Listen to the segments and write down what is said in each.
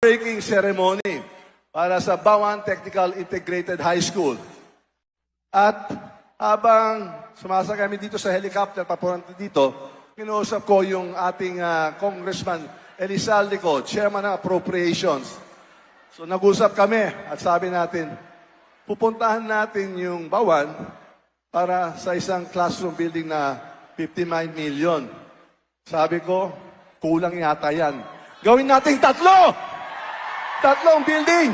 breaking ceremony para sa Bawan Technical Integrated High School. At habang sumasakay kami dito sa helicopter papunta dito, kinuusap ko yung ating ah, Congressman Elizalde ko, Chairman ng Appropriations. So nag-usap kami at sabi natin, pupuntahan natin yung Bawan para sa isang classroom building na 59 million. Sabi ko, kulang yata yan. Gawin nating tatlo! Tatlong building!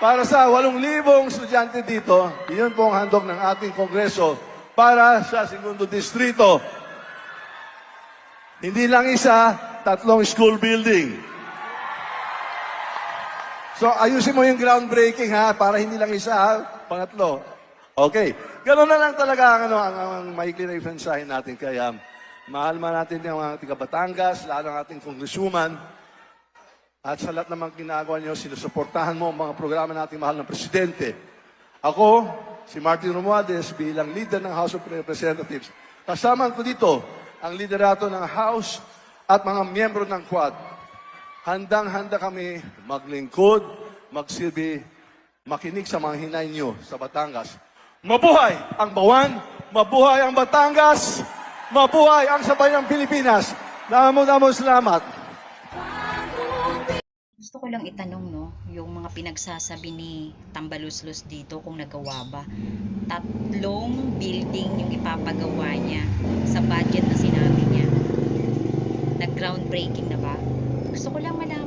Para sa 8,000 estudyante dito, iyon po ang handog ng ating kongreso para sa segundo distrito. Hindi lang isa, tatlong school building. So, ayusin mo yung groundbreaking ha, para hindi lang isa ha, pangatlo. Okay. Ganun na lang talaga ang, ano, ang, ang maikli na ifensahin natin. Kaya, mahal man natin yung mga tiga Batangas, lalo ang ating congresswoman, at sa lahat naman ginagawa niyo, sinusuportahan mo ang mga programa nating mahal ng presidente. Ako, si Martin Romualdez, bilang leader ng House of Representatives, kasama ko dito ang liderato ng House at mga miyembro ng Quad. Handang-handa kami maglingkod, magsilbi, makinig sa mga hinay niyo sa Batangas. Mabuhay ang Bawan! Mabuhay ang Batangas! Mabuhay ang Sabayang Pilipinas! Damo-damo salamat! Gusto ko lang itanong, no, yung mga pinagsasabi ni Tambaluslos dito kung nagawa ba. Tatlong building yung ipapagawa niya sa budget na sinabi niya. Nag-groundbreaking na ba? Gusto ko lang malaman